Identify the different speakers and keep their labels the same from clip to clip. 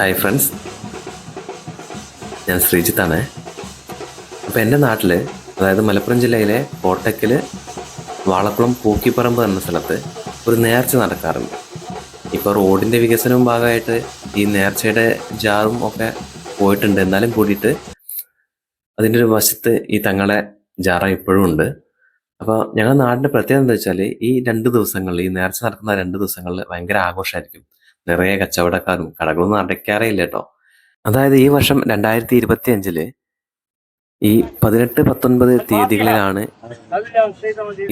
Speaker 1: Hi friends ഞാൻ ശ്രീജിത്താണ്. അപ്പോൾ എന്റെ നാട്ടിൽ അതായത് മലപ്പുറം ജില്ലയിലെ കോട്ടക്കൽ വാളക്കുളം പൂക്കിപ്പറമ്പ് എന്ന സ്ഥലത്ത് ഒരു നേർച്ച നടക്കാറുണ്ട്. ഇപ്പോൾ റോഡിന്റെ വികസനവും ഭാഗമായിട്ട് ഈ നേർച്ചയുടെ ജാറും ഒക്കെ പോയിട്ടുണ്ട്. എന്നാലും കൂടിയിട്ട് അതിന്റെ ഒരു വശത്ത് ഈ തങ്ങളെ ജാറ ഇപ്പോഴും ഉണ്ട്. അപ്പോൾ ഞങ്ങളുടെ നാടിന്റെ പ്രത്യേകത എന്താ വെച്ചാൽ ഈ രണ്ട് ദിവസങ്ങളിൽ ഈ നേർച്ച നടക്കുന്ന രണ്ട് ദിവസങ്ങളിൽ ഭയങ്കര ആഘോഷമായിരിക്കും. നിറയെ കച്ചവടക്കാരും കടകളൊന്നും അടയ്ക്കാറേ ഇല്ല കേട്ടോ. അതായത് ഈ വർഷം രണ്ടായിരത്തി ഇരുപത്തി അഞ്ചിൽ ഈ പതിനെട്ട് പത്തൊൻപത് തീയതികളിലാണ്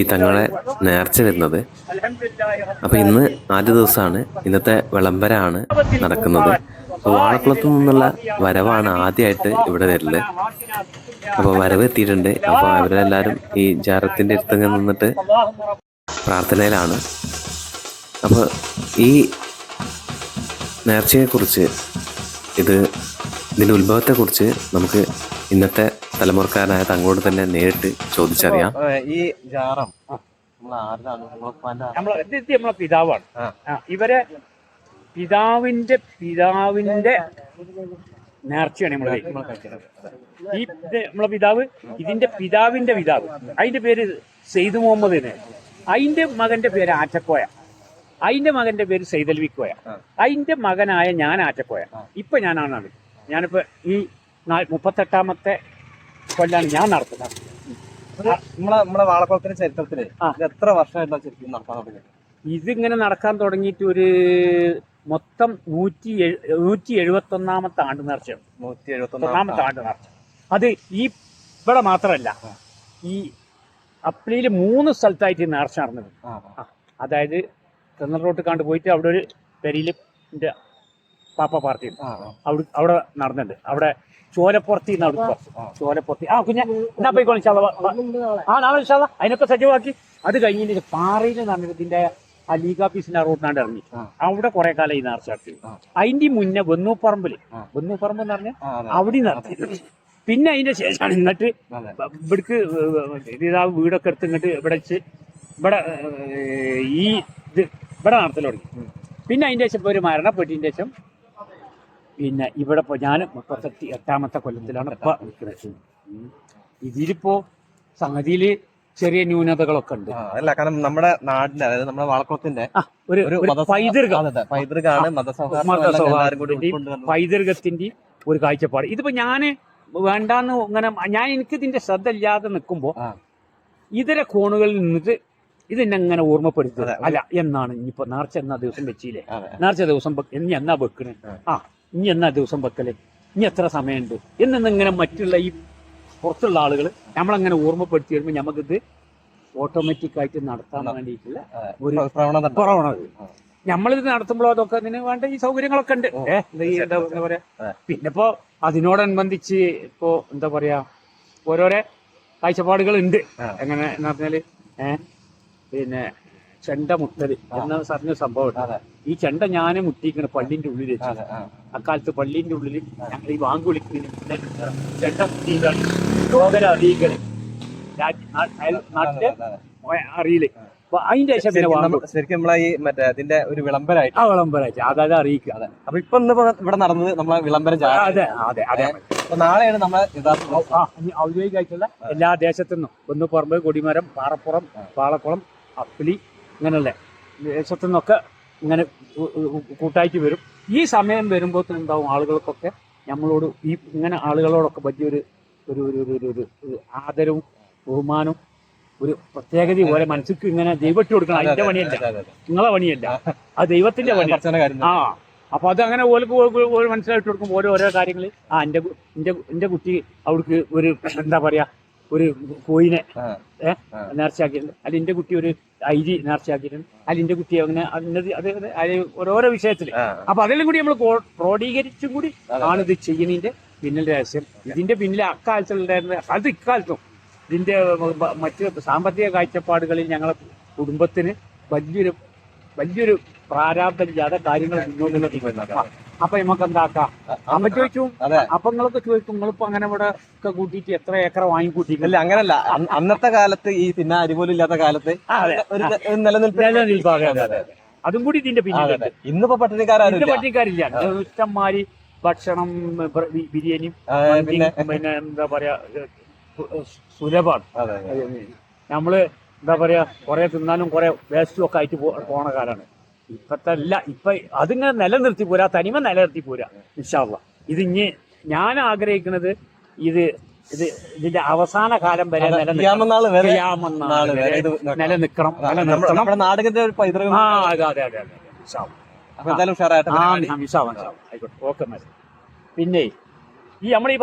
Speaker 1: ഈ തങ്ങളെ നേർച്ച വരുന്നത്. അപ്പൊ ഇന്ന് ആദ്യ ദിവസമാണ് ഇന്നത്തെ വിളംബരമാണ് നടക്കുന്നത്. അപ്പൊ വാഴക്കുളത്തു നിന്നുള്ള വരവാണ് ആദ്യമായിട്ട് ഇവിടെ വരൽ അപ്പൊ വരവ് എത്തിയിട്ടുണ്ട്. അപ്പൊ അവരെല്ലാരും ഈ ജാറത്തിന്റെ അടുത്ത് നിന്നിട്ട് പ്രാർത്ഥനയിലാണ്. അപ്പൊ ഈ നേർച്ചയെക്കുറിച്ച് ഇത് ഇതിന്റെ ഉത്ഭവത്തെക്കുറിച്ച് നമുക്ക് ഇന്നത്തെ തലമുറക്കാരനായ തങ്ങളോട് തന്നെ നേരിട്ട് ചോദിച്ചറിയാം.
Speaker 2: ഈ ജാറം.
Speaker 3: നമ്മളെ നമ്മളെ പിതാവാണ്. ഇവരെ പിതാവിന്റെ പിതാവിന്റെ നേർച്ചയാണ് നമ്മൾ ഈ നമ്മളെ പിതാവ് ഇതിന്റെ പിതാവിന്റെ പിതാവ്. അതിന്റെ പേര് സെയ്ദ് മുഹമ്മദ് അതിന്റെ മകന്റെ പേര് ആറ്റക്കോയ. അതിന്റെ മകന്റെ പേര് സെയ്തൽവിക്കോയ അതിന്റെ മകനായ ഞാൻ ആറ്റക്കോയ. ഇപ്പൊ ഞാനാണ് ഞാനിപ്പോ ഈ മുപ്പത്തെട്ടാമത്തെ കൊല്ലാണ് ഞാൻ നടത്തുന്നത്.
Speaker 2: നമ്മളെ നമ്മളെ വാളക്കുളത്തിന്റെ ചരിത്രത്തിൽ
Speaker 3: ആ.
Speaker 2: ഇത് എത്ര വർഷമായിട്ടാണ് ചരിത്രം നടക്കാൻ തുടങ്ങിയത്
Speaker 3: ഇതിങ്ങനെ നടക്കാൻ തുടങ്ങിയിട്ട് ഒരു മൊത്തം നൂറ്റി നൂറ്റി എഴുപത്തി ഒന്നാമത്തെ ആണ്ട് നേർച്ചയാണ്
Speaker 2: നൂറ്റി
Speaker 3: ഒന്നാമത്തെ ആണ്ട് നേർച്ച. അത് ഈ ഇവിടെ മാത്രമല്ല. ഈ അപ്ലിയിൽ മൂന്ന് സ്ഥലത്തായിട്ട് നേർച്ച നടന്നത്. അതായത് തെന്നൽ റോട്ട് കണ്ട് പോയിട്ട് അവിടെ ഒരു പെരിയിൽ എന്റെ പാപ്പ പാർട്ടി അവിടെ അവിടെ നടന്നിട്ടുണ്ട്. അവിടെ ചോലപ്പുറത്തി അവിടെ ചോലപ്പുറത്തി. ആ കുഞ്ഞ എന്നാ പോയിക്കോളി. ആ നാളെ അള്ളാ. അതിനൊക്കെ സജ്ജമാക്കി. അത് കഴിഞ്ഞിട്ട് പാറയിൽ നടന്നിട്ട് ഇതിന്റെ ആ ലീഗ് ഓഫീസിന്റെ റോഡിനാണ്ട് ഇറങ്ങി. അവിടെ കുറെ കാലം ഈ നേർച്ച നടത്തി. അതിന്റെ മുന്നേ
Speaker 2: വെന്നൂപ്പറമ്പിൽ.
Speaker 3: വെന്നൂപ്പറമ്പ് എന്ന്
Speaker 2: പറഞ്ഞ
Speaker 3: അവിടെ നടത്തി. പിന്നെ അതിന്റെ ശേഷമാണ് എന്നിട്ട്. ഇവിടേക്ക് ഇതാ വീടൊക്കെ എടുത്ത് ഇങ്ങോട്ട് ഇവിടെ വെച്ച് ഇവിടെ ഈ ഇവിടെ നടത്തൽ തുടങ്ങി. പിന്നെ അതിന്റെ ശേഷം ഇപ്പോൾ ഒരു മരണപ്പെട്ടിന്റെ ശേഷം പിന്നെ ഇവിടെ ഇപ്പോൾ ഞാൻ മുപ്പത്തെട്ട് എട്ടാമത്തെ കൊല്ലത്തിലാണ് ഇപ്പോൾ നിൽക്കുന്നത്. ഇതിലിപ്പോൾ സംഗതിയിൽ ചെറിയ ന്യൂനതകളൊക്കെ ഉണ്ട്.
Speaker 2: അല്ല കാരണം നമ്മുടെ നാടിന്റെ അതായത് നമ്മുടെ വളക്കുളത്തിന്റെ
Speaker 3: ഒരു പൈതൃകത്തിന്റെ ഒരു കാഴ്ചപ്പാട്. ഇതിപ്പോ ഞാൻ വേണ്ടാന്ന് ഇങ്ങനെ ഞാൻ എനിക്ക് ഇതിന്റെ ശ്രദ്ധ ഇല്ലാതെ നിൽക്കുമ്പോ ഇതര കോണുകളിൽ നിന്നിട്ട് ഇതെന്നെ അങ്ങനെ ഓർമ്മപ്പെടുത്തുക അല്ല എന്നാണ് ഇനിയിപ്പോ നേർച്ച എന്നാ ദിവസം വെച്ചില്ലേ. നേർച്ച ദിവസം ഇനി എന്നാ വെക്കണേ?
Speaker 2: ആ.
Speaker 3: ഇനി എന്നാ ദിവസം വെക്കൽ? ഇനി എത്ര സമയമുണ്ട്? എന്നിങ്ങനെ മറ്റുള്ള ഈ പുറത്തുള്ള ആളുകൾ നമ്മളങ്ങനെ ഓർമ്മപ്പെടുത്തി വരുമ്പോൾ നമുക്കിത് ഓട്ടോമാറ്റിക് ആയിട്ട് നടത്താൻ
Speaker 2: നട-
Speaker 3: വേണ്ടിയിട്ടുള്ള ഒരു
Speaker 2: പ്രവണത.
Speaker 3: നമ്മളിത് നടത്തുമ്പോഴോ അതൊക്കെ അതിന് വേണ്ട ഈ സൗകര്യങ്ങളൊക്കെ ഉണ്ട്. എന്താ പറയാ? പിന്നെ ഇപ്പോ അതിനോടനുബന്ധിച്ച് ഇപ്പോ എന്താ പറയാ? ഓരോരോ കാഴ്ചപ്പാടുകൾ ഉണ്ട് എങ്ങനെ എന്ന് പറഞ്ഞാൽ ഏ പിന്നെ ചെണ്ട മുട്ടൽ എന്ന പറഞ്ഞ സംഭവം. ഈ ചെണ്ട ഞാൻ മുട്ടിക്കണ പള്ളിന്റെ ഉള്ളിൽ വെച്ച്. അക്കാലത്ത് പള്ളിന്റെ ഉള്ളിൽ ഞങ്ങൾ ഈ വാങ്ങി വിളിക്കുന്നതിന് ചെണ്ട മുട്ടിയിട്ടാണ് ലോകര അറിയിക്കൽ. നാട്ടിലെ
Speaker 2: അതെ, അതെ.
Speaker 3: അറിയില്ലേ അപ്പൊ അതിന്റെ ശേഷം പിന്നെ
Speaker 2: ശരിക്കും നമ്മളെ ഈ മറ്റേ അതിന്റെ ഒരു വിളംബരമായിട്ട്
Speaker 3: ആ വിളംബരായിട്ട്. അതായത് അറിയിക്കുക.
Speaker 2: അതെ. അപ്പൊ ഇപ്പൊ ഇന്ന് ഇവിടെ നടന്നത് നമ്മളെ വിളംബരം.
Speaker 3: അതെ അതെ അതെ.
Speaker 2: അപ്പൊ നാളെയാണ് നമ്മളെ യഥാർത്ഥ
Speaker 3: ഔദ്യോഗികമായിട്ടുള്ള എല്ലാ ദേശത്തു നിന്നും ഒന്ന് പറമ്പ് കൊടിമരം പാറപ്പുറം പാളക്കുളം അപ്പിലി ഇങ്ങനെയുള്ള ദേശത്തു നിന്നൊക്കെ ഇങ്ങനെ കൂട്ടായിട്ട് വരും. ഈ സമയം വരുമ്പോൾ എന്താവും? ആളുകൾക്കൊക്കെ നമ്മളോട് ഈ ഇങ്ങനെ ആളുകളോടൊക്കെ പറ്റിയൊരു ഒരു ഒരു ഒരു ഒരു ഒരു ആദരവും ബഹുമാനവും ഒരു പ്രത്യേകത പോലെ മനസ്സിക്ക് ഇങ്ങനെ ദൈവത്തിൽ കൊടുക്കണം. അതിന്റെ പണിയല്ല. നിങ്ങളെ പണിയല്ല. ആ ദൈവത്തിന്റെ
Speaker 2: പണി
Speaker 3: ആ അപ്പൊ അത് അങ്ങനെ ഓർക്ക് മനസ്സിലായിട്ട് കൊടുക്കുമ്പോൾ ഓരോ ഓരോ കാര്യങ്ങൾ ആ എന്റെ എന്റെ എന്റെ കുട്ടി അവർക്ക് ഒരു എന്താ പറയാ ഒരു കോയിനെ. നേർച്ചയാക്കിയിട്ടുണ്ട്. അല്ലെങ്കിൽ എന്റെ കുട്ടി ഒരു അരി നേർച്ചയാക്കിയിട്ടുണ്ട്. അല്ലെങ്കിൽ എന്റെ കുട്ടി അങ്ങനെ അതിനത് അത് ഓരോരോ വിഷയത്തിൽ അപ്പൊ അതെല്ലാം കൂടി നമ്മൾ ക്രോഡീകരിച്ചും കൂടി ആണ് ഇത് ചെയ്യുന്നതിന്റെ പിന്നിൽ രഹസ്യം. ഇതിന്റെ പിന്നിലെ അക്കാലത്തുണ്ടായിരുന്ന അത് ഇക്കാലത്തും. ഇതിന്റെ മറ്റ് സാമ്പത്തിക കാഴ്ചപ്പാടുകളിൽ ഞങ്ങളെ കുടുംബത്തിന് വലിയൊരു വലിയൊരു പ്രാരാബ്ധമില്ലാതെ കാര്യങ്ങൾ മുന്നോട്ട് അപ്പൊ നമുക്ക് എന്താക്കാം? അമ്മ ചോദിച്ചു അപ്പൊ നിങ്ങളൊക്കെ ചോദിക്കും നിങ്ങളിപ്പോ അങ്ങനെ ഇവിടെ ഒക്കെ കൂട്ടിയിട്ട് എത്ര ഏക്കർ വാങ്ങിക്കൂട്ടി
Speaker 2: അല്ല അങ്ങനല്ല. അന്നത്തെ കാലത്ത് ഈ പിന്നെ അരി പോലും ഇല്ലാത്ത കാലത്ത്
Speaker 3: അതെ.
Speaker 2: നിലനിൽപ്പ്
Speaker 3: കൂടി ഇതിന്റെ
Speaker 2: പിന്നെ ഇന്നിപ്പോ പട്ടിണിക്കാരും
Speaker 3: പട്ടിണിക്കാരില്ല. ഇഷ്ടംമാരി ഭക്ഷണം ബിരിയാണി
Speaker 2: പിന്നെ
Speaker 3: പിന്നെ എന്താ പറയാ സുലഭാണ്. നമ്മൾ എന്താ പറയാ കുറെ തിന്നാലും കുറെ വേസ്റ്റും ഒക്കെ ആയിട്ട് പോണ കാലാണ്. ഇപ്പത്തെ അല്ല ഇപ്പൊ അതിങ്ങനെ നിലനിർത്തി പോരാ തനിമ നിലനിർത്തി പോരാ ഇൻഷാല്ല ഇത് ഇനി ഞാൻ ആഗ്രഹിക്കുന്നത് ഇത് ഇത് ഇതിന്റെ അവസാന കാലം വരെ നിലനിൽക്കണം.
Speaker 2: നമ്മുടെ ഒരു പൈതൃകം.
Speaker 3: ആ അതെ അതെ അതെ അതെ ഇൻഷാ അല്ലാ.
Speaker 2: അപ്പൊ എന്തായാലും ഉഷാറായിട്ട്
Speaker 3: ഇൻഷാ അല്ലാ. ആയിക്കോട്ടെ ഓക്കെ പിന്നെ ഈ നമ്മൾ ഈ